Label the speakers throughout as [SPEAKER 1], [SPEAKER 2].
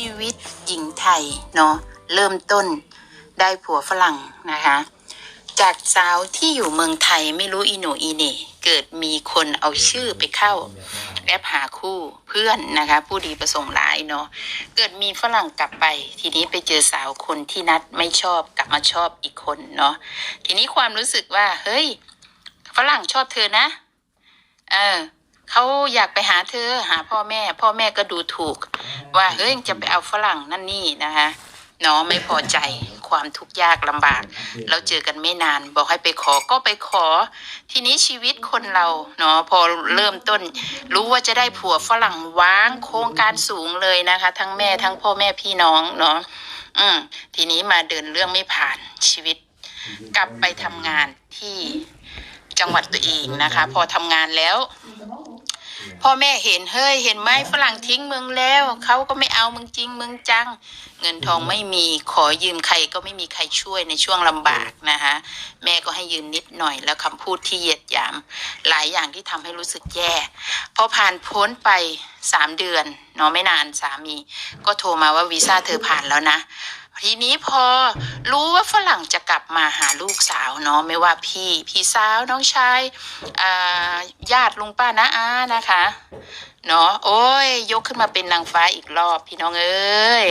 [SPEAKER 1] ชีวิตหญิงไทยเนาะเริ่มต้นได้ผัวฝรั่งนะคะ จากสาวที่อยู่เมืองไทยไม่รู้อีโหนอีเน่เกิดมีคนเอาชื่อไปเข้าแอปหาคู่เพื่อนนะคะ ผู้ดีประสงค์ร้ายเนาะเกิดมีฝรั่งกลับไป ทีนี้ไปเจอสาวคนที่นัดไม่ชอบกลับมาชอบอีกคนเนาะทีนี้ความรู้สึกว่า เฮ้ย ฝรั่งชอบเธอนะ เออ เขาอยากไปหาเธอหาพ่อแม่ พ่อแม่ก็ดูถูก ว่าเฮ้ยจะไปเอาฝรั่งนั่นนี่นะคะเนาะไม่พอใจความทุกข์ยากลำบาก เราเจอกันไม่นาน บอกให้ไปขอก็ไปขอ ทีนี้ชีวิตคนเราเนาะพอเริ่มต้น รู้ว่าจะได้ผัวฝรั่งว้างโครงการสูงเลยนะคะ ทั้งแม่ทั้งพ่อแม่พี่น้องเนาะอืมทีนี้มาเดินเรื่องไม่ผ่านชีวิต กลับไปทำงานที่จังหวัดตัวเองนะคะ พอทำงานแล้ว พ่อแม่เห็นเฮ้ยเห็นไหมฝรั่งทิ้งเมืองแล้วเขาก็ไม่เอามึงจริงมึงจัง เงินทองไม่มีขอยืมใครก็ไม่มีใครช่วยในช่วงลำบากนะคะแม่ก็ให้ยืมนิดหน่อย แล้วคำพูดที่เหยียดหยาม หลายอย่างที่ทำให้รู้สึกแย่พอผ่านพ้นไปสามเดือนเนาะไม่นานสามี ก็โทรมาว่าวีซ่าเธอผ่านแล้วนะ ทีนี้พอรู้ว่าฝรั่งจะกลับมาหาลูกสาวเนาะไม่ว่าพี่พี่สาวน้องชายญาติลุงป้านะอานะคะเนาะโอ้ย ยกขึ้นมาเป็นนางฟ้าอีกรอบพี่น้องเอ้ย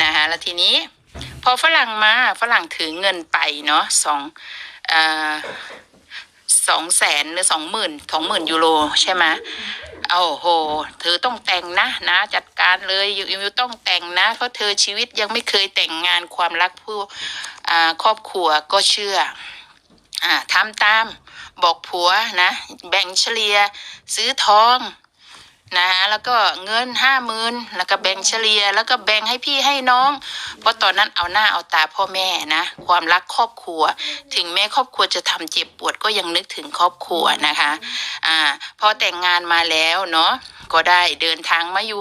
[SPEAKER 1] นะคะแล้วทีนี้ พอฝรั่งมาฝรั่งถือเงินไปเนาะสองอสองแสนหรือสองหมื่นสองหมื่นยูโรใช่ไหม โอ้โห เธอต้องแต่งนะนะ จัดการเลยยูอยู่ต้องแต่งนะเพราะเธอชีวิตยังไม่เคยแต่งงานความรักผู้อ่าครอบครัวก็เชื่ออ่าทำตามบอกผัวนะ แบ่งเฉลี่ยซื้อทอง นะแล้วก็เงินห้าหมื่นแล้วก็แบ่งเฉลี่ยแล้วก็แบ่งให้พี่ให้น้อง เพราะตอนนั้นเอาหน้าเอาตาพ่อแม่นะ ความรักครอบครัว ถึงแม้ครอบครัวจะทำเจ็บปวดก็ยังนึกถึงครอบครัวนะคะอ่าพอแต่งงานมาแล้วเนาะก็ได้เดินทางมาอยู่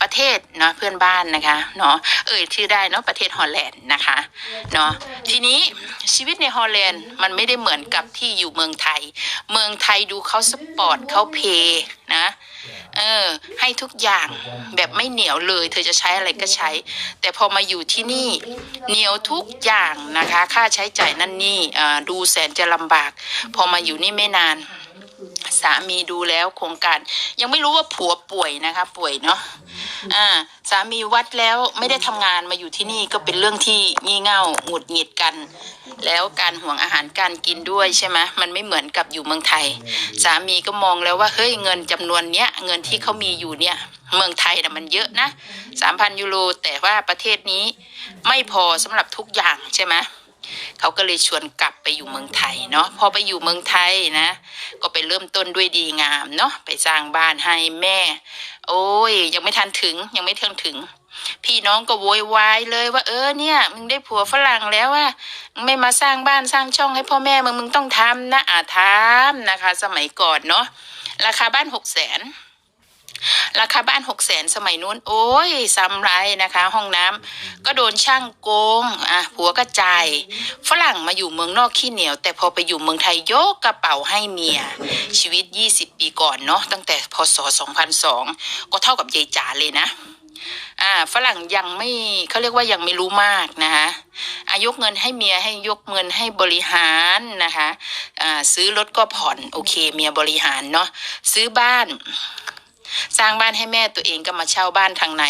[SPEAKER 1] ประเทศเนาะเพื่อนบ้านนะคะเนาะเอ่ยชื่อได้เนาะประเทศฮอลแลนด์นะคะเนาะทีนี้ชีวิตในฮอลแลนด์มันไม่ได้เหมือนกับที่อยู่เมืองไทย เมืองไทยดูเขาสปอร์ตเขาเพย์นะเออให้ทุกอย่างแบบไม่เหนียวเลย เธอจะใช้อะไรก็ใช้ แต่พอมาอยู่ที่นี่เหนียวทุกอย่างนะคะ ค่าใช้จ่ายนั่นนี่ดูแสนจะลำบาก พอมาอยู่นี่ไม่นาน สามีดูแล้วโครงการ ยังไม่รู้ว่าผัวป่วยนะคะ ป่วยเนาะอ่า สามีวัดแล้วไม่ได้ทำงานมาอยู่ที่นี่ก็เป็นเรื่องที่งี่เง่าหงุดหงิดกัน แล้วการห่วงอาหารการกินด้วยใช่ไหมมันไม่เหมือนกับอยู่เมืองไทย สามีก็มองแล้วว่าเฮ้ยเงินจำนวนเนี้ยเงินที่เขามีอยู่เนี่ย เมืองไทยน่ะมันเยอะนะสามพันยูโรแต่ว่าประเทศนี้ไม่พอสำหรับทุกอย่างใช่ไหม เขาก็เลยชวนกลับไปอยู่เมืองไทยเนาะพอไปอยู่เมืองไทยนะ ก็ไปเริ่มต้นด้วยดีงามเนาะไปสร้างบ้านให้แม่ โอ้ย ยังไม่ทันถึงยังไม่ทันถึง พี่น้องก็โวยวายเลยว่า เออเนี่ยมึงได้ผัวฝรั่งแล้วว่าไม่มาสร้างบ้านสร้างช่องให้พ่อแม่มึงมึงต้องทำนะอาทำนะคะ สมัยก่อนเนาะราคาบ้านหกแสน ราคาบ้านหกแสนสมัยนู้น โอ้ยซ้ำไรนะคะ ห้องน้ำก็โดนช่างโกงอะผัวก็จ่ายฝรั่งมาอยู่เมืองนอกขี้เหนียว แต่พอไปอยู่เมืองไทยยกกระเป๋าให้เมีย ชีวิต 20 ปีก่อนเนาะตั้งแต่พศ 2002 ก็เท่ากับยายจ๋าเลยนะอ่าฝรั่งยังไม่เขาเรียกว่ายังไม่รู้มากนะคะอายกเงินให้เมียให้ยกเงินให้บริหารนะคะอ่าซื้อรถก็ผ่อนโอเคเมียบริหารเนาะซื้อบ้าน สร้างบ้านให้แม่ตัวเองก็มาเช่าบ้านทางใน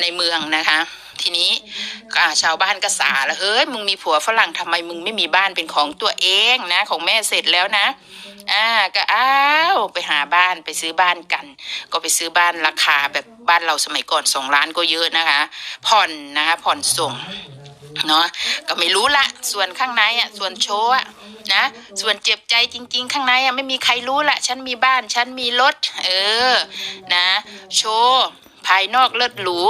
[SPEAKER 1] ในเมืองนะคะ ทีนี้ชาวบ้านก็สาแล้วเฮ้ยมึงมีผัวฝรั่งทำไมมึงไม่มีบ้านเป็นของตัวเองนะ ของแม่เสร็จแล้วนะอ่าก็อ้าวไปหาบ้านไปซื้อบ้านกัน ก็ไปซื้อบ้านราคาแบบบ้านเราสมัยก่อนสองล้านก็เยอะนะคะ ผ่อนนะคะผ่อนส่ง เนาะก็ไม่รู้ละส่วนข้างในอะส่วนโชว์อะนะ ส่วนเจ็บใจจริง ๆ ข้างในอะไม่มีใครรู้ละฉันมีบ้านฉันมีรถเออนะ โชว์ภายนอกเลิศหรู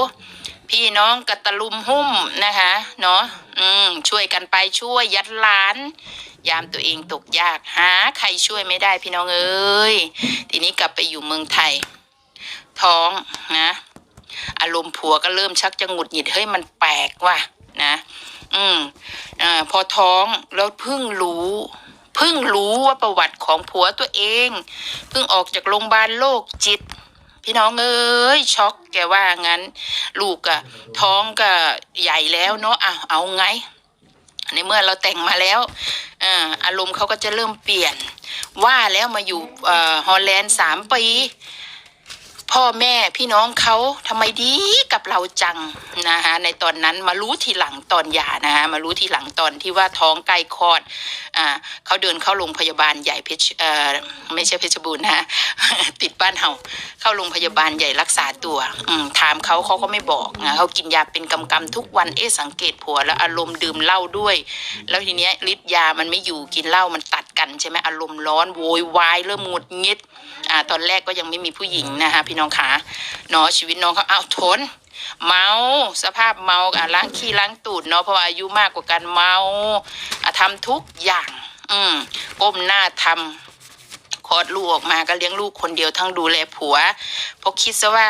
[SPEAKER 1] พี่น้องกระตลุมหุ้มนะคะเนาะอืมช่วยกันไปช่วยยัดหลาน ยามตัวเองตกยากหาใครช่วยไม่ได้พี่น้องเอ้ยทีนี้กลับไปอยู่เมืองไทย ท้องนะ อารมณ์ผัวก็เริ่มชักจะหงุดหงิดเฮ้ยมันแปลกว่ะ นะ อืมอ่าพอท้องแล้วเพิ่งรู้เพิ่งรู้ว่าประวัติของผัวตัวเองเพิ่งออกจากโรงพยาบาลโรคจิต พี่น้องเอ้ยช็อกแกว่างั้น ลูกอะท้องก็ใหญ่แล้วเนาะอะเอาไงในเมื่อเราแต่งมาแล้วอารมณ์เขาก็จะเริ่มเปลี่ยน ว่าแล้วมาอยู่ฮอลแลนด์สามปี พ่อแม่พี่น้องเขาทำไมดีกับเราจังนะคะในตอนนั้นมารู้ทีหลังตอนหย่านะคะมารู้ทีหลังตอนที่ว่าท้องใกล้คลอดอ่าเขาเดินเข้าโรงพยาบาลใหญ่เพชรเอ่อไม่ใช่เพชรบูรณ์นะติดบ้านเฮาเข้าโรงพยาบาลใหญ่รักษาตัวอืมถามเขาเขาก็ไม่บอกนะเขากินยาเป็นกำกำทุกวันเอ๊สังเกตผัวแล้วอารมณ์ดื่มเหล้าด้วย แล้วทีเนี้ยฤทธิ์ยามันไม่อยู่กินเหล้ามันตัด กันใช่ไหมอารมณ์ร้อนโวยวายเริ่มหงุดหงิดอ่าตอนแรกก็ยังไม่มีผู้หญิงนะคะพี่น้องขาเนาะชีวิตน้องเขาเอาทน เมาสภาพเมาอะล้างขี้ล้างตูดเนาะเพราะอายุมากกว่ากันเมาอะทำทุกอย่าง อืมก้มหน้าทำคลอดลูกออกมาก็เลี้ยงลูกคนเดียวทั้งดูแลผัวเพราะคิดซะว่า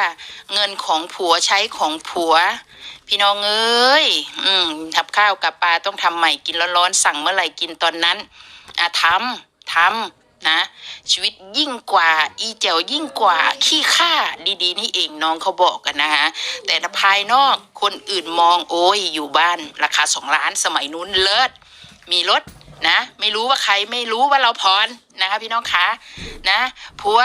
[SPEAKER 1] เงินของผัวใช้ของผัว พี่น้องเอ้ย อืมทับข้าวกับปลาต้องทำใหม่กินร้อนๆสั่งเมื่อไหร่กินตอนนั้น อะทำทำนะ ชีวิตยิ่งกว่า อีเจ๋วยิ่งกว่าขี้ข้าดีๆ นี่เองน้องเขาบอกกันนะฮะแต่ภายนอกคนอื่นมองโอ้ยอยู่บ้านราคาสองล้านสมัยนู้นเลิศมีรถ นะ ไม่รู้ว่าใครไม่รู้ว่าเราพรนะคะพี่น้องคะนะผัว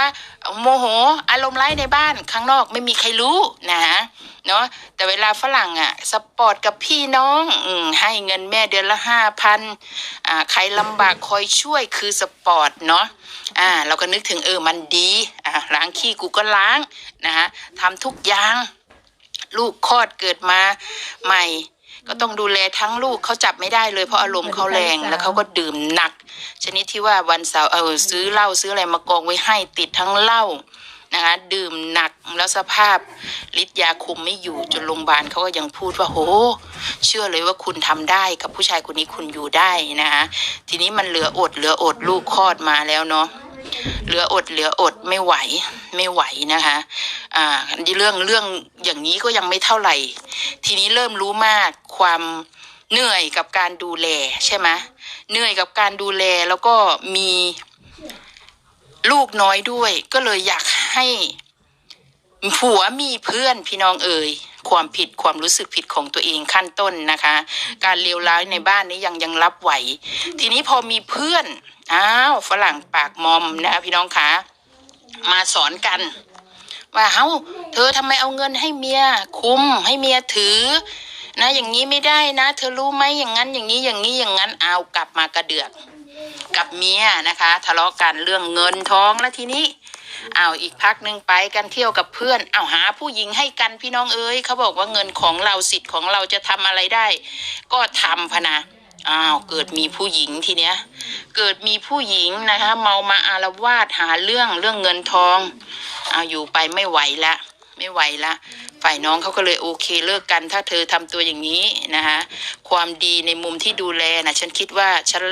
[SPEAKER 1] โมโหอารมณ์ไร้ในบ้านข้างนอกไม่มีใครรู้นะฮะเนาะแต่เวลาฝรั่งอะสปอร์ตกับพี่น้องอให้เงินแม่เดือนละห้าพันอ่าใครลำบากคอยช่วยคือสปอร์ตเนาะอ่าเราก็นึกถึงเออมันดีอ่าล้างขี้กูก็ล้างนะฮะทำทุกอย่าง ลูกคลอดเกิดมาใหม่ ก็ต้องดูแลทั้งลูกเขาจับไม่ได้เลยเพราะอารมณ์เขาแรงแล้วเขาก็ดื่มหนัก ชนิดที่ว่าวันเสาร์เออซื้อเหล้าซื้ออะไรมากองไว้ให้ติดทั้งเหล้านะคะดื่มหนักแล้วสภาพฤทธิ์ยาคุมไม่อยู่จนโรงพยาบาลเขาก็ยังพูดว่าโห เชื่อเลยว่าคุณทำได้กับผู้ชายคนนี้คุณอยู่ได้นะคะทีนี้มันเหลืออดเหลืออดลูกคลอดมาแล้วเนาะเหลืออดเหลืออดไม่ไหวไม่ไหวนะคะอ่าเรื่องเรื่องอย่างนี้ก็ยังไม่เท่าไหร่ ทีนี้เริ่มรู้มาก ความเหนื่อยกับการดูแลใช่ไหมเหนื่อยกับการดูแลแล้วก็มีลูกน้อยด้วย ก็เลยอยากให้ผัวมีเพื่อนพี่น้องเอ่ยความผิดความรู้สึกผิดของตัวเองขั้นต้นนะคะ การเลวร้ายในบ้านนี้ยังยังรับไหว ทีนี้พอมีเพื่อนอ้าวฝรั่งปากมอมนะพี่น้องคะมาสอนกัน ว่าเฮ้าเธอทำไมเอาเงินให้เมีย คุ้มให้เมียถือ นะ อย่างนี้ไม่ได้นะ เธอรู้ไหมอย่างนั้นอย่างนี้อย่างนี้อย่างนั้นเอากลับมากระเดือก กับเมียนะคะ ทะเลาะกันเรื่องเงินทองแล้วทีนี้เอาอีกพักหนึ่งไปกันเที่ยวกับเพื่อนเอาหาผู้หญิงให้กันพี่น้องเอ้ยเขาบอกว่าเงินของเราสิทธิ์ของเราจะทำอะไรได้ ก็ทำพนะอ้าวเกิดมีผู้หญิงทีเนี้ย เกิดมีผู้หญิงนะคะ เมามาอารวาสหาเรื่องเรื่องเงินทองเอาอยู่ไปไม่ไหวละ ไม่ไหวละฝ่ายน้องเขาก็เลยโอเคเลิกกันถ้าเธอทำตัวอย่างนี้นะคะความดีในมุมที่ดูแลนะฉันคิดว่าฉัน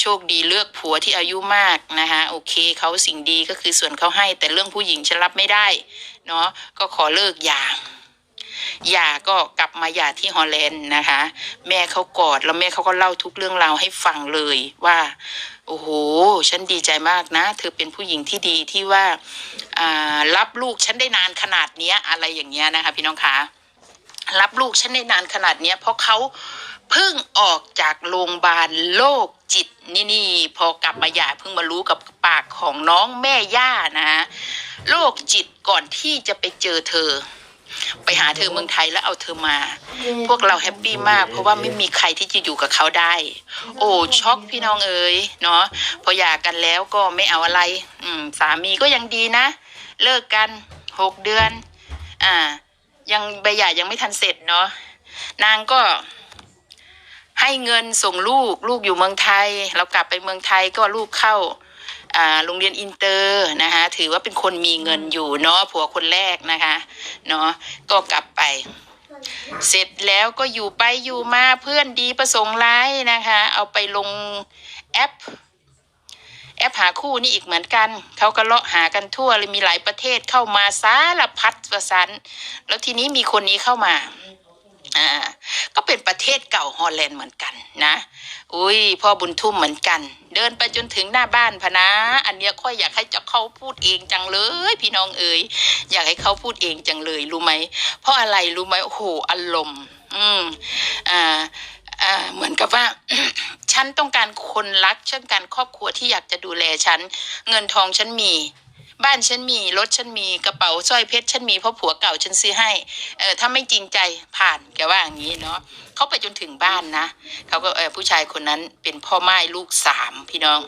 [SPEAKER 1] โชคดีเลือกผัวที่อายุมากนะคะโอเคเขาสิ่งดีก็คือส่วนเขาให้ แต่เรื่องผู้หญิงฉันรับไม่ได้เนาะก็ขอเลิกหย่า หย่าก็กลับมาหย่าที่ฮอลแลนด์นะคะ แม่เขากอดแล้วแม่เขาก็เล่าทุกเรื่องราวให้ฟังเลยว่า โอ้โห ฉันดีใจมากนะ เธอเป็นผู้หญิงที่ดีที่ว่าอ่ารับลูกฉันได้นานขนาดเนี้ยอะไรอย่างเงี้ยนะคะ พี่น้องคะรับลูกฉันได้นานขนาดเนี้ยเพราะเขาเพิ่งออกจากโรงพยาบาลโรคจิตนี่นี่พอกลับมาหย่าเพิ่งมารู้กับปากของน้องแม่ย่านะโรคจิตก่อนที่จะไปเจอเธอ ไปหาเธอเมืองไทยแล้วเอาเธอมา พวกเราแฮปปี้มาก เพราะว่าไม่มีใครที่จะอยู่กับเขาได้ โอ้ช็อกพี่น้องเอ๋ยเนาะพอหย่ากันแล้วก็ไม่เอาอะไร อืมสามีก็ยังดีนะ เลิกกันหกเดือน อ่า ยังใบหย่ายังไม่ทันเสร็จเนาะนางก็ให้เงินส่งลูกลูกอยู่เมืองไทย เรากลับไปเมืองไทยก็ลูกเข้าอ่า โรงเรียนอินเตอร์นะคะ ถือว่าเป็นคนมีเงินอยู่เนาะผัวคนแรกนะคะเนาะก็กลับไป เสร็จแล้วก็อยู่ไปอยู่มาเพื่อนดีประสงค์ร้ายนะคะ เอาไปลงแอป แอปหาคู่นี่อีกเหมือนกันเขาก็เลาะหากันทั่วเลยมีหลายประเทศเข้ามาสารพัดประสันแล้วทีนี้มีคนนี้เข้ามา อ่าก็เป็นประเทศเก่าฮอลแลนด์เหมือนกันนะอุ้ยพ่อบุญทุ่มเหมือนกัน เดินไปจนถึงหน้าบ้านพนะ อันเนี้ยค่อยอยากให้เจะเขาพูดเองจังเลย พี่น้องเอ๋ยอยากให้เขาพูดเองจังเลยรู้ไหมเพราะอะไรรู้ไหมโอ้โหอารมณ์ อืมอ่าอ่าเหมือนกับว่า ฉันต้องการคนรักฉันการครอบครัวที่อยากจะดูแลฉัน เงินทองฉันมี บ้านฉันมีรถฉันมีกระเป๋าสร้อยเพชรฉันมีเพราะผัวเก่าฉันซื้อให้เออถ้าไม่จริงใจผ่านแกว่าอย่างนี้เนาะเขาไปจนถึงบ้านนะเขาก็เออผู้ชายคนนั้นเป็นพ่อไม้ลูกสามพี่น้อง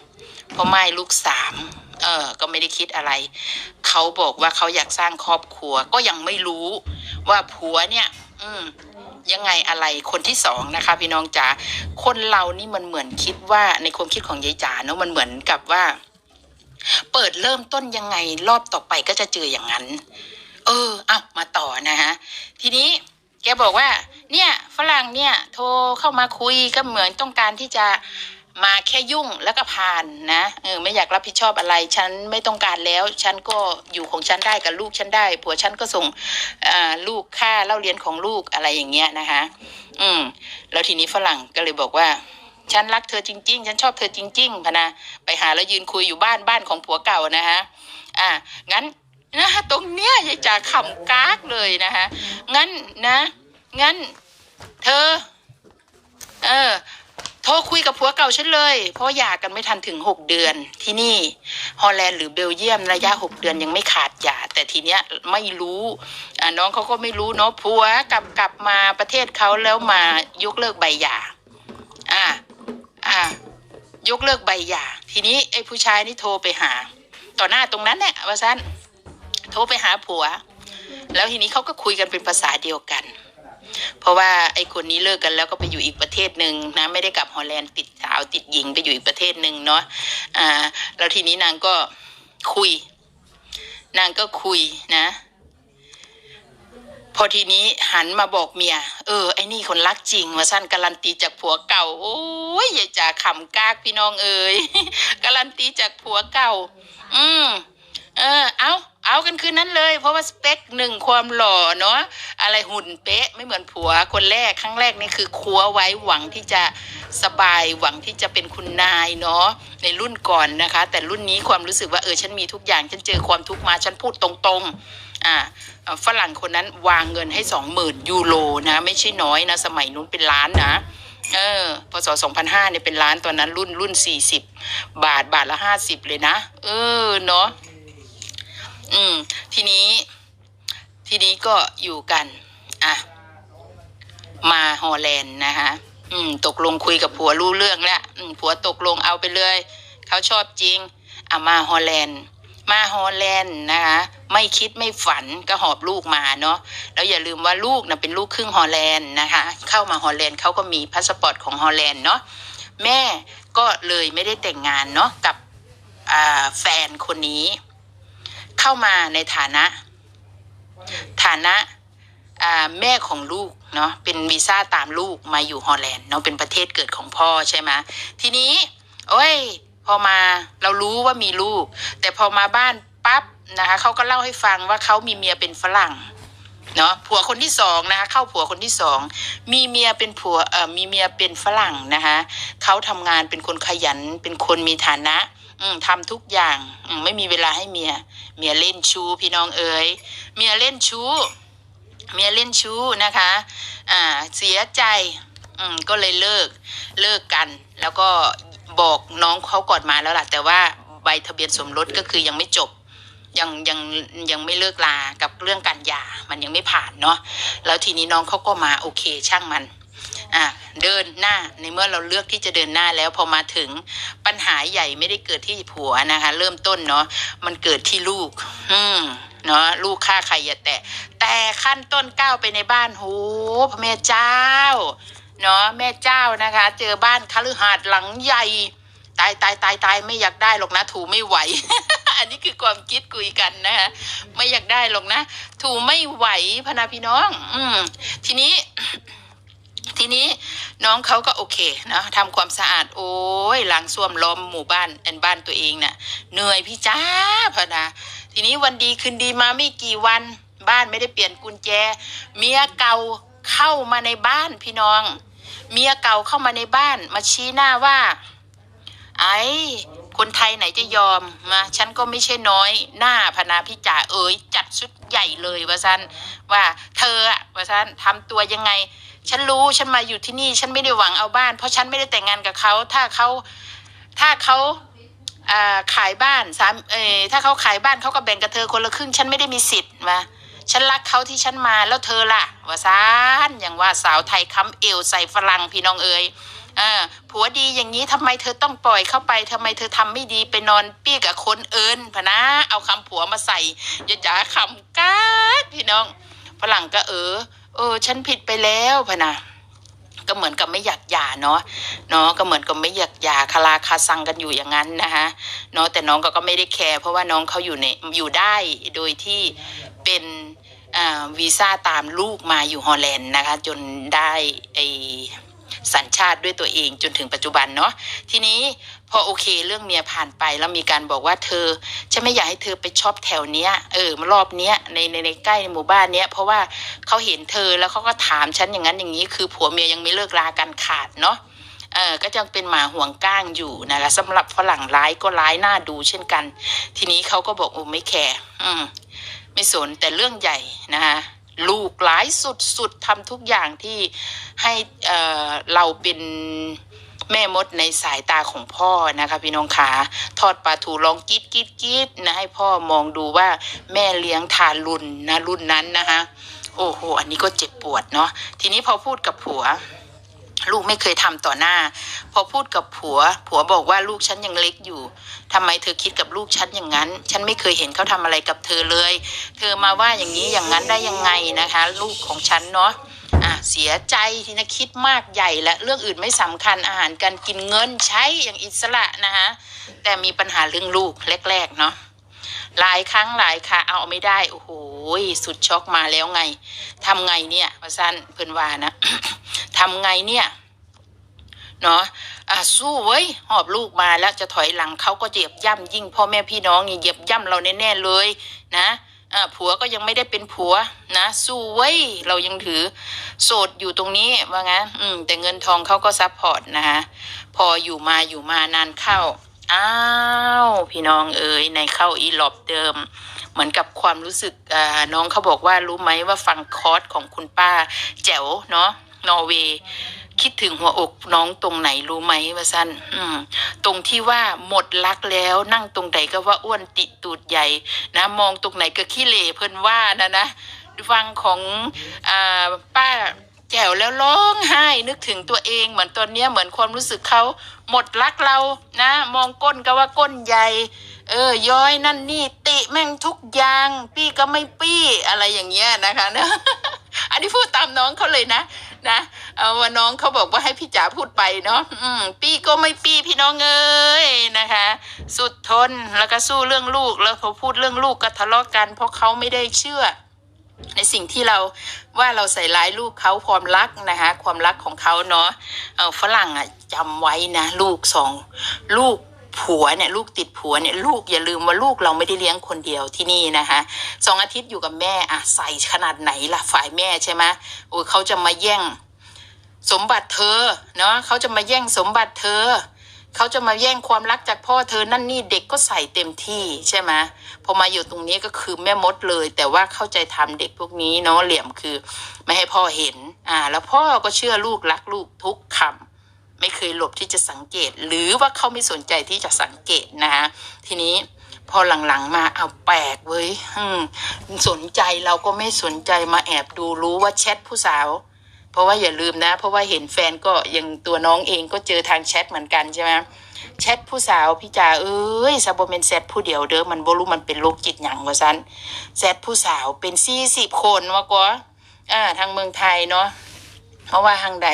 [SPEAKER 1] พ่อไม้ลูกสามเออก็ไม่ได้คิดอะไร เขาบอกว่าเขาอยากสร้างครอบครัว ก็ยังไม่รู้ว่าผัวเนี่ย อืมยังไงอะไรคนที่สองนะคะ พี่น้องจ๋าคนเรานี่มันเหมือนคิดว่าในความคิดของยายจ๋าเนาะมันเหมือนกับว่า เปิดเริ่มต้นยังไงรอบต่อไปก็จะเจออย่างนั้น เออเอามาต่อนะฮะทีนี้แกบอกว่า เนี่ยฝรั่งเนี่ย โทรเข้ามาคุยก็เหมือนต้องการที่จะมาแค่ยุ่งแล้วก็ผ่านนะเออไม่อยากรับผิดชอบอะไร ฉันไม่ต้องการแล้ว ฉันก็อยู่ของฉันได้กับลูกฉันได้ ผัวฉันก็ส่งลูกค่าเล่าเรียนของลูกอะไรอย่างเงี้ยนะคะ อืม แล้วทีนี้ฝรั่งก็เลยบอกว่า ฉันรักเธอจริง ๆ ฉันชอบเธอจริงๆพนะไปหาแล้วยืนคุยอยู่บ้านบ้านของผัวเก่านะฮะอ่างั้นนะตรงเนี้ยยายจ๋าขำกากเลยนะคะงั้นนะ งั้น เธอ เออโทรคุยกับผัวเก่าฉันเลย เพราะหย่ากันไม่ทันถึงหกเดือน ที่นี่ฮอลแลนด์หรือเบลเยียมระยะหกเดือนยังไม่ขาดหย่าแต่ทีเนี้ยไม่รู้อ่าน้องเขาก็ไม่รู้เนาะผัวกลับกลับมาประเทศเขาแล้วมายกเลิกใบหย่าอ่า อ่ายกเลิกใบหย่าทีนี้ไอ้ผู้ชายนี่โทรไปหา ต่อหน้าตรงนั้นเนี่ยว่าสั้นโทรไปหาผัว แล้วทีนี้เขาก็คุยกันเป็นภาษาเดียวกัน เพราะว่าไอ้คนนี้เลิกกันแล้วก็ไปอยู่อีกประเทศหนึ่งนะไม่ได้กลับฮอลแลนด์ติดสาวติดหญิงไปอยู่อีกประเทศหนึ่งเนาะอ่าแล้วทีนี้นางก็คุย นางก็คุยนะ พอทีนี้หันมาบอกเมีย เออ ไอ้นี่คนรักจริงว่าสั้นการันตีจากผัวเก่า โอ้ยอย่าจ่าขำกากพี่น้องเอ๋ยการันตีจากผัวเก่า อืมเออ เอาเอากันคืนนั้นเลย เพราะว่าสเปคหนึ่งความหล่อเนาะอะไรหุ่นเป๊ะไม่เหมือนผัวคนแรกครั้งแรกนี่คือคัวไว้หวังที่จะสบายหวังที่จะเป็นคุณนายเนาะในรุ่นก่อนนะคะ แต่รุ่นนี้ความรู้สึกว่าเออฉันมีทุกอย่างฉันเจอความทุกข์มาฉันพูดตรงๆ อ่าฝรั่งคนนั้นวางเงินให้สองหมื่นยูโรนะไม่ใช่น้อยนะ สมัยนู้นเป็นล้านนะเออพศสองพันห้าเนี่ยเป็นล้านตอนนั้นรุ่นรุ่นสี่สิบบาทบาทละห้าสิบเลยนะ เออเนาะอืม ทีนี้ ทีนี้ก็อยู่กันอะมาฮอลแลนด์นะคะอืม ตกลงคุยกับผัวรู้เรื่องแล้วอืมผัวตกลงเอาไปเลย เขาชอบจริงอะมาฮอลแลนด์ มาฮอลแลนด์นะคะไม่คิดไม่ฝันก็หอบลูกมาเนาะแล้วอย่าลืมว่าลูกนะเป็นลูกครึ่งฮอลแลนด์นะคะเข้ามาฮอลแลนด์เขาก็มีพาสปอร์ตของฮอลแลนด์เนาะแม่ก็เลยไม่ได้แต่งงานเนาะกับแฟนคนนี้ เข้ามาในฐานะ ฐานะแม่ของลูกเนาะเป็นวีซ่าตามลูกมาอยู่ฮอลแลนด์เนาะเป็นประเทศเกิดของพ่อใช่ไหมทีนี้ โอ้ย พอมาเรารู้ว่ามีลูก แต่พอมาบ้านปั๊บนะคะเขาก็เล่าให้ฟังว่าเขามีเมียเป็นฝรั่งเนาะผัวคนที่สองนะคะเข้าผัวคนที่สองมีเมียเป็นผัวเอ่อมีเมียเป็นฝรั่งนะคะเขาทำงานเป็นคนขยันเป็นคนมีฐานะ อืมทำทุกอย่างอืไม่มีเวลาให้เมีย เมียเล่นชู้พี่น้องเอ๋ยเมียเล่นชู้เมียเล่นชู้นะคะ อ่า เสียใจ อืม ก็เลยเลิก เลิกกัน แล้วก็ บอกน้องเขาก่อนมาแล้วล่ะ แต่ว่าใบทะเบียนสมรสก็คือยังไม่จบ ยังยังยังไม่เลิกลากับเรื่องการหย่ามันยังไม่ผ่านเนาะแล้วทีนี้น้องเขาก็มาโอเคช่างมันอะเดินหน้าในเมื่อเราเลือกที่จะเดินหน้าแล้วพอมาถึงปัญหาใหญ่ไม่ได้เกิดที่ผัวนะคะ เริ่มต้นเนาะมันเกิดที่ลูก อืมเนาะลูกฆ่าใครอย่าแตะแต่ขั้นต้นก้าวไปในบ้านโหพระแม่เจ้า เนาะแม่เจ้านะคะ เจอบ้านคฤหาสน์หลังใหญ่ ตายตายตายตายไม่อยากได้หรอกนะ ถูไม่ไหว อันนี้คือความคิดคุยกันนะคะไม่อยากได้หรอกนะ ถูไม่ไหวพนาพี่น้อง อืมทีนี้ทีนี้น้องเขาก็โอเคนะทำความสะอาดโอ้ยล้างส้วมล้อมหมู่บ้านอันบ้านตัวเองน่ะเหนื่อยพี่จ้าพนะทีนี้วันดีคืนดีมาไม่กี่วัน บ้านไม่ได้เปลี่ยนกุญแจ เมียเก่าเข้ามาในบ้านพี่น้อง เมียเก่าเข้ามาในบ้านมาชี้หน้าว่า ไอ้คนไทยไหนจะยอมมาฉันก็ไม่ใช่น้อย หน้าพนาพิจ่าเอ๋ยจัดชุดใหญ่เลยว่าซันว่าเธออะว่าซันทำตัวยังไง ฉันรู้ฉันมาอยู่ที่นี่ ฉันไม่ได้หวังเอาบ้าน เพราะฉันไม่ได้แต่งงานกับเขาถ้าเขาถ้าเขาขายบ้านสามเออถ้าเขาขายบ้านเขาก็แบ่งกับเธอคนละครึ่ง ฉันไม่ได้มีสิทธิ์มา ฉันรักเขาที่ฉันมาแล้วเธอล่ะว่าซานอย่างว่าสาวไทยค้ำเอวใส่ฝรั่งพี่น้องเอ๋ยอผัวดีอย่างนี้ทำไมเธอต้องปล่อยเข้าไปทำไมเธอทำไม่ดีไปนอนเปี้ยกับคนเอิญพนะ เอาคำผัวมาใส่อย่าจ๋าคำกาดพี่น้องฝรั่งก็เออเออ ฉันผิดไปแล้วพนะก็เหมือนกับไม่อยากหย่าเนาะเนาะก็เหมือนกับไม่อยากหย่าคาราคาซังกันอยู่อย่างนั้นนะคะเนาะแต่น้องก็ก็ไม่ได้แคร์เพราะว่าน้องเขาอยู่ในอยู่ได้โดยที่ เป็นวีซ่าตามลูกมาอยู่ฮอลแลนด์นะคะ จนได้ไอสัญชาติด้วยตัวเองจนถึงปัจจุบันเนาะทีนี้พอโอเคเรื่องเมียผ่านไปแล้วมีการบอกว่าเธอฉันไม่อยากให้เธอไปช็อปแถวเนี้ยเออมารอบเนี้ยในในในใกล้ในหมู่บ้านเนี้ยเพราะว่าเขาเห็นเธอแล้วเขาก็ถามฉันอย่างนั้นอย่างนี้ คือผัวเมียยังไม่เลิกลากันขาดเนาะเออก็ยังเป็นหมาห่วงก้างอยู่นะคะสำหรับฝรั่งร้ายก็ร้ายหน่าดูเช่นกัน ทีนี้เขาก็บอกโอ้ไม่แคร์อืม ไม่สนแต่เรื่องใหญ่นะคะลูกหลายสุดๆทำทุกอย่างที่ให้เเราเป็นแม่มดในสายตาของพ่อนะคะพี่น้องขาทอดปลาทูลองกิดกิดกิดนะให้พ่อมองดูว่าแม่เลี้ยงทานรุ่นนะรุ่นนั้นนะคะโอ้โห อันนี้ก็เจ็บปวดเนาะทีนี้พอพูดกับผัว ลูกไม่เคยทำต่อหน้า พอพูดกับผัว ผัวบอกว่าลูกฉันยังเล็กอยู่ทำไมเธอคิดกับลูกฉันอย่างนั้น ฉันไม่เคยเห็นเขาทำอะไรกับเธอเลย เธอมาว่าอย่างนี้อย่างนั้นได้ยังไงนะคะ ลูกของฉันเนาะอะเสียใจที่นะคิดมากใหญ่และเรื่องอื่นไม่สำคัญอาหารการกินเงินใช้อย่างอิสระนะคะแต่มีปัญหาเรื่องลูกแรกๆเนาะหลายครั้งหลายค่ะเอาไม่ได้โอ้โหสุดช็อกมาแล้วไงทำไงเนี่ยว่าสั้นเพื่อนว่านะ ทำไงเนี่ยเนาะอะสู้เว้ยหอบลูกมาแล้วจะถอยหลังเขาก็เหยียบย่ำยิ่งพ่อแม่พี่น้องนี่เหยียบย่ำเราแน่ๆเลยนะอ่าผัวก็ยังไม่ได้เป็นผัวนะสู้เว้ยเรายังถือโสดอยู่ตรงนี้ว่างั้นอืม แต่เงินทองเขาก็ซัพพอร์ตนะคะพออยู่มาอยู่มานานเข้าอ้าวพี่น้องเอ๋ยในเข้าอีหลอบเดิม เหมือนกับความรู้สึกอ่าน้องเขาบอกว่ารู้ไหมว่าฟังคอร์สของคุณป้าแจ๋วเนาะ นอร์เวย์คิดถึงหัวอกน้องตรงไหนรู้ไหมว่าสั้นอืมตรงที่ว่าหมดรักแล้วนั่งตรงไหนก็ว่าอ้วนติดตูดใหญ่นะ มองตรงไหนก็ขี้เหร่เพิ่นว่านะนะฟังของอ่าป้าแจ๋วแล้วร้องไห้นึกถึงตัวเองเหมือนตอนเนี้ยเหมือนความรู้สึกเขาหมดรักเรานะ มองก้นก็ว่าก้นใหญ่เออ ย้อยนั่นนี่ติแม่งทุกอย่าง ปี้ก็ไม่ปี้อะไรอย่างเงี้ยนะคะเนะอันนี้พูดตามน้องเขาเลยนะ นะเอาว่าน้องเขาบอกว่าให้พี่จ๋าพูดไปเนาะอืมปี้ก็ไม่ปี้พี่น้องเอ้ยนะคะ สุดทนแล้วก็สู้เรื่องลูกแล้วพอพูดเรื่องลูกก็ทะเลาะกัน เพราะเขาไม่ได้เชื่อ ในสิ่งที่เราว่าเราใส่ร้ายลูกเขาความรักนะคะ ความรักของเขาเนาะเออฝรั่งอะจำไว้นะ ลูกสองลูก ผัวเนี่ยลูกติดผัวเนี่ยลูกอย่าลืมว่าลูกเราไม่ได้เลี้ยงคนเดียวที่นี่นะคะสองอาทิตย์อยู่กับแม่อะใส่ขนาดไหนล่ะฝ่ายแม่ใช่ไหมโอ้ยเขาจะมาแย่ง สมบัติเธอเนาะเขาจะมาแย่งสมบัติเธอเขาจะมาแย่งความรักจากพ่อเธอนั่นนี่เด็กก็ใส่เต็มที่ใช่ไหมพอมาอยู่ตรงนี้ก็คือแม่มดเลย แต่ว่าเข้าใจทำเด็กพวกนี้เนาะเหลี่ยมคือ ไม่ให้พ่อเห็น อ่า แล้วพ่อก็เชื่อลูกรักลูกทุกคำ ไม่เคยหลบที่จะสังเกต หรือว่าเขาไม่สนใจที่จะสังเกตนะคะทีนี้พอหลังๆมาเอาแปลกเว้ยสนใจเราก็ไม่สนใจมาแอบดูรู้ว่าแชทผู้สาว เพราะว่าอย่าลืมนะ เพราะว่าเห็นแฟนก็ยังตัวน้องเองก็เจอทางแชทเหมือนกันใช่ไหมแชทผู้สาวพี่จ๋าเอ้ยซาโบเมนแซดผู้เดียวเด้อมันบ่รู้มันเป็นโรคจิตหยังว่าซันแซดผู้สาวเป็นสี่สิบคนวะกว่าอ่าทางเมืองไทยเนาะ เพราะว่าทางใด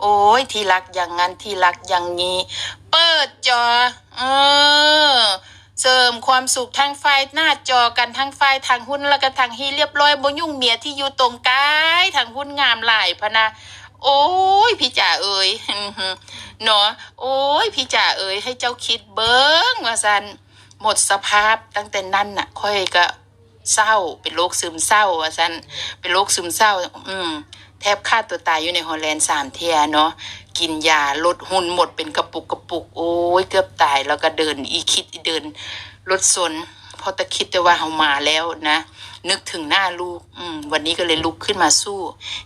[SPEAKER 1] โอ้ย ที่รักอย่างนั้นที่รักอย่างนี้ เปิดจอ เออ เสริมความสุขทางไฟหน้าจอกันทั้งไฟทางหุ้นแล้วก็ทางฮีเรียบร้อยบ่ยุ่งเมียที่อยู่ตรงกายทางหุ้นงามหลายพนะโอ้ยพี่จ๋าเอ๋ยหือเนาะโอ้ยพี่จ๋าเอ๋ยให้เจ้าคิดเบิ้งว่าสันหมดสภาพตั้งแต่นั้นน่ะ ค่อยก็เศร้าเป็นโรคซึมเศร้าว่าซั่นเป็นโรคซึมเศร้า อืม แทบฆ่าตัวตายอยู่ในฮอลแลนด์สามเทียเนาะกินยาลดหุ่นหมดเป็นกระปุกกระปุก โอ้ยเกือบตายแล้วก็เดินอีคิดอีเดินรถสนพอตะคิดแต่ว่าเฮามาแล้วนะ นึกถึงหน้าลูก อืม วันนี้ก็เลยลุกขึ้นมาสู้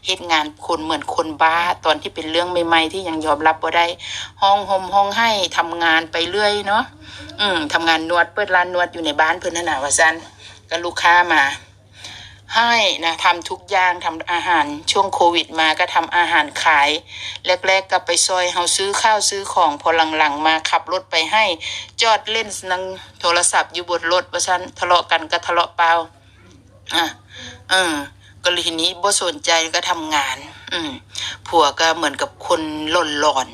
[SPEAKER 1] เฮ็ดงานคนเหมือนคนบ้า ตอนที่เป็นเรื่องใหม่ๆที่ยังยอมรับบ่ได้ ห้องห่มห้องให้ทำงานไปเรื่อยเนาะอืมทำงานนวดเปิดร้านนวดอยู่ในบ้านเพิ่นนั่นน่ะว่าซันก็ลูกค้ามา ให้นะทำทุกอย่างทำอาหารช่วงโควิดมาก็ทำอาหารขาย แรก ๆ ก็ไปซอยเฮาซื้อข้าวซื้อของพอหลังๆ มาขับรถไปให้ จอดเล่นนังโทรศัพท์อยู่บนรถว่าซั่นทะเลาะกันก็ทะเลาะเปล่าอะเออก็เลยทีนี้บ่สนใจก็ทำงาน อืมผัวก็เหมือนกับคนหล่นหลอน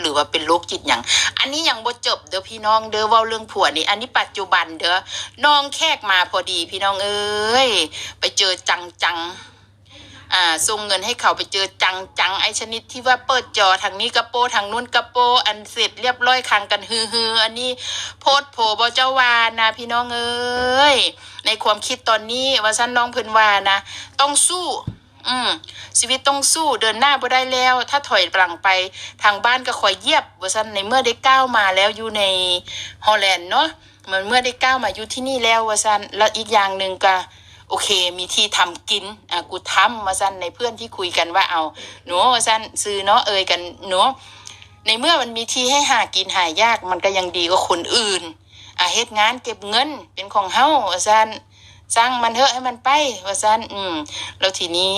[SPEAKER 1] หรือว่าเป็นโรคจิตอย่าง อันนี้ยังบ่จบเด้อพี่น้องเด้อเว้าเรื่องผัวนี่ อันนี้ปัจจุบันเด้อน้องแขกมาพอดีพี่น้องเอ้ยไปเจอจังจังอ่าส่งเงินให้เขาไปเจอจังจังไอชนิดที่ว่าเปิดจอทางนี้กระโปทางนู้นกระโปอันเสร็จเรียบร้อยคางกันฮือฮืออันนี้โพดโผบเจ้าวานนะพี่น้องเอ้ยในความคิดตอนนี้ว่าสั้นน้องเพิ่นวานะ ต้องสู้ อืมชีวิตต้องสู้เดินหน้าบ่ได้แล้ว ถ้าถอยหลังไปทางบ้านก็คอยเยียบว่าซั่นในเมื่อได้ก้าวมาแล้วอยู่ในฮอลแลนด์เนาะเหมือนเมื่อได้ก้าวมาอยู่ที่นี่แล้วว่าซั่นแล้วอีกอย่างหนึ่งก็โอเค มีที่ทำกิน อะ กูทำมาซั่นในเพื่อนที่คุยกันว่าเอาหนูว่าซั่นซื้อเนาะเอ่ยกันหนูในเมื่อมันมีที่ให้หากินหายากมันก็ยังดีกว่าคนอื่น อะเฮ็ดงานเก็บเงินเป็นของเฮ้าว่าซั่นสร้างมันเถอะให้มันไปว่าซั่นอืม แล้วทีนี้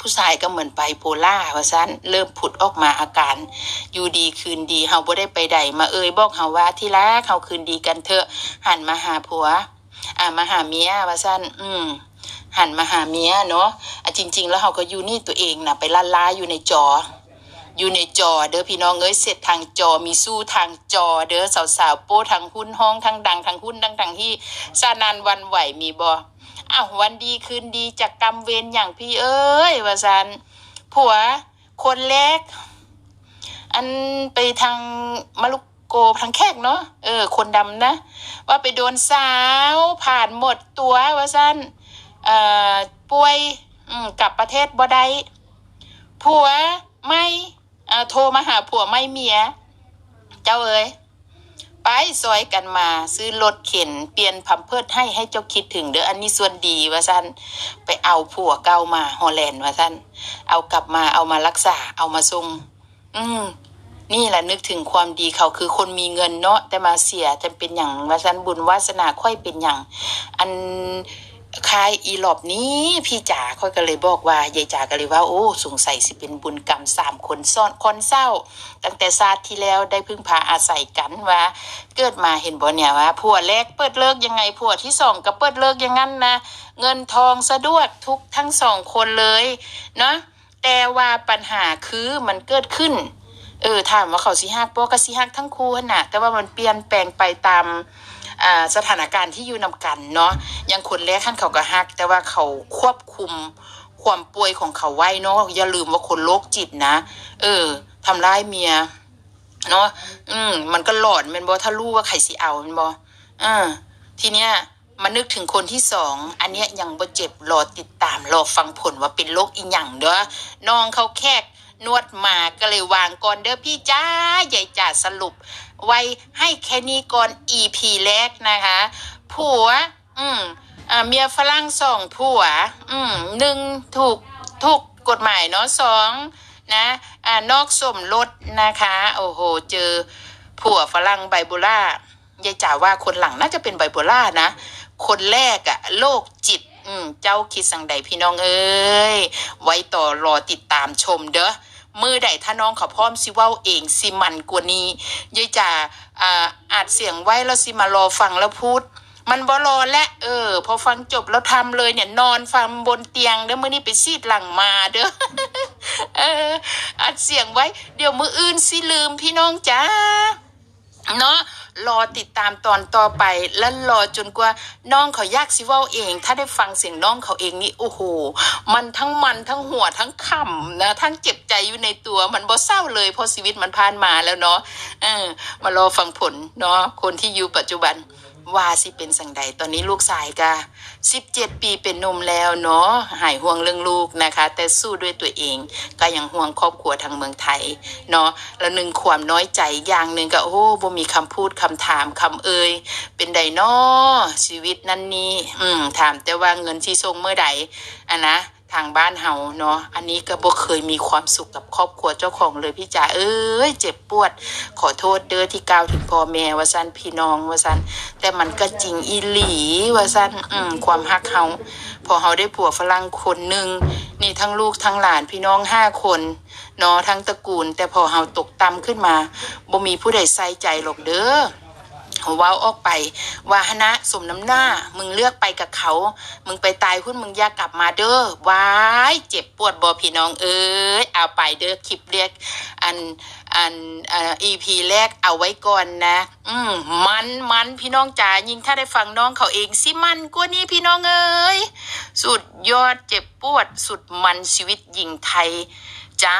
[SPEAKER 1] ผู้ชายก็เหมือนไบโพล่าว่าซันเริ่มผุดออกมาอาการ อยู่ดีคืนดีเฮาบ่ได้ไปใดมาเอ่ยบอกเฮาว่าที่รักเฮาคืนดีกันเถอะ หันมาหาผัว อ่ามาหาเมียว่าซันอืมหันมาหาเมียเนาะอะจริง ๆ แล้วเฮาก็อยู่นี่ตัวเองนะไปล่าล่าอยู่ในจออยู่ในจอเด้อพี่น้องเอ้ยเสร็จทางจอมีสู้ทางจอเด้อสาวๆโป้ทางหุ้นห้องทางดังทางหุ้นดังทางที่สานานวันไหวมีบ่อ อ้าววันดีคืนดีจากกรรมเวรอย่างพี่เอ้ยว่าซันผัวคนแรก อันไปทางมาลุกโกทางแขกเนาะเออ คนดำนะ ว่าไปโดนสาวผ่านหมดตัวว่าซันเอ่อป่วยกลับประเทศบ่ได้ผัวไม่โทรมาหาผัวไม่เมีย เจ้าเอ้ย ไปซอยกันมาซื้อรถเข็น เปลี่ยนพัมเพิดให้ให้เจ้าคิดถึงเด้ออันนี้ส่วนดีว่าสั้นไปเอาผัวเก่ามาฮอลแลนด์ว่าสั้นเอากลับมาเอามารักษาเอามาทรงอืมนี่แหละนึกถึงความดีเขาคือคนมีเงินเนาะแต่มาเสียจะเป็นอย่างว่าสั้นบุญวาสนาค่อยเป็นอย่าง อัน คายอีหลอบนี้ พี่จ๋าค่อยก็เลยบอกว่ายายจ๋าก็เลยว่าโอ้สงสัยสิเป็นบุญกรรมสามคนซ้อนคนเศร้า ตั้งแต่ชาติที่แล้วได้พึ่งพาอาศัยกันว่า เกิดมาเห็นบ่เนี่ยว่าผัวแรกเปิดเลิกยังไงผัวที่สองก็เปิดเลิกอย่างนั้นนะเงินทองสะดวกทุกทั้งสองคนเลยเนาะแต่ว่าปัญหาคือมันเกิดขึ้น เออถามว่าเขาสิฮักบ่ก็สิฮักทั้งคู่หั่นน่ะแต่ว่ามันเปลี่ยนแปลงไปตาม อ่าสถานการณ์ที่อยู่นำกันเนาะย่างคนแรกขั้นเขาก็ฮัก แต่ว่าเขาควบคุมความป่วยของเขาไว้เนาะอย่าลืมว่าคนโรคจิตนะ เออทำร้ายเมียเนาะอืม มันก็หลอนมันบอถ้ารู้ว่าใครสิเอามันบออ่าทีเนี้ยมานึกถึงคนที่สอง อันเนี้ยยังบ่เจ็บรอติดตามรอฟังผลว่าเป็นโรคอีหยังเด้อน้องเขาแคกนวดมาก็เลยวางก่อนเด้อพี่จ้าใหญ่จ่าสรุป ไว้ให้แค่นี้ก่อน EP แรกนะคะ ผัว อืมอ่าเมียฝรั่งสองผัว อืมหนึ่งถูกถูกกฎหมายเนาะสองนะอ่านอกสมรสนะคะ โอ้โห เจอผัวฝรั่งไบโพล่ายายจ๋าว่าคนหลังน่าจะเป็นไบโพล่านะ คนแรกอะโรคจิต อืมเจ้าคิดสังใดพี่น้องเอ้ย ไว้ต่อรอติดตามชมเด้อ มือใดถ้าน้องเขาพร้อมสิเว้าเองสิมันกว่านี้ยายจ๋าอ่าอาจเสียงไว้แล้วสิมารอฟังแล้วพูด มันบรอและ เออ พอฟังจบแล้วทำเลยเนี่ยนอนฟังบนเตียงเด้อมื่อนี้ไปซีดหลังมาเด้อเอออัดเสียงไว้ เดี๋ยวมืออื่นสิลืมพี่น้องจ้าเนาะ รอติดตามตอนต่อไป และรอจนกว่าน้องเขายากซิว่าเอง ถ้าได้ฟังเสียงน้องเขาเองนี่โอ้โห มันทั้งมันทั้งหัวทั้งขำนะทั้งเจ็บใจอยู่ในตัวมันบ่เศร้าเลยเพราะชีวิตมันผ่านมาแล้วเนาะเออมารอฟังผลเนาะคนที่อยู่ปัจจุบัน ว่าสิเป็นสังใดตอนนี้ลูกชายก็17ปีเป็นนมแล้วเนาะหายห่วงเรื่องลูกนะคะ แต่สู้ด้วยตัวเองก็ยังห่วงครอบครัวทางเมืองไทยเนาะแล้วหนึ่งความน้อยใจอย่างหนึ่งก็โอ้บ่มีคำพูดคำถามคำเอ่ยเป็นใดเนาะชีวิตนั้นนี้อืมถามแต่ว่าเงินที่ส่งเมื่อใดอะนะ ทางบ้านเฮาเนาะ อันนี้ก็บ่เคยมีความสุขกับครอบครัวเจ้าของเลยพี่จ๋าเอ้ยเจ็บปวด ขอโทษเด้อที่กล่าวถึงพ่อแม่ว่าซั่นพี่น้องว่าซั่นแต่มันก็จริงอีหลีว่าซั่นอืมความฮักเฮาพอเฮาได้ผัวฝรั่งคนหนึ่งนี่ทั้งลูกทั้งหลานพี่น้องห้าคนเนาะทั้งตระกูล แต่พอเฮาตกต่ำขึ้นมาบ่มีผู้ใดใส่ใจหรอกเด้อ เขาว้าออกไป ว่าหนะสมน้ำหน้า มึงเลือกไปกับเขา มึงไปตายหุ้นมึงยากลับมาเด้อว้ายเจ็บปวดบอพี่น้องเอ้ยเอาไปเด้อคลิปเรียกอันอันอ่า EP แรกเอาไว้ก่อนนะ อืมมันมันพี่น้องจ๋ายิ่งถ้าได้ฟังน้องเขาเองสิมันกว่านี้พี่น้องเอ้ยสุดยอดเจ็บปวดสุดมันชีวิตหญิงไทย จ้า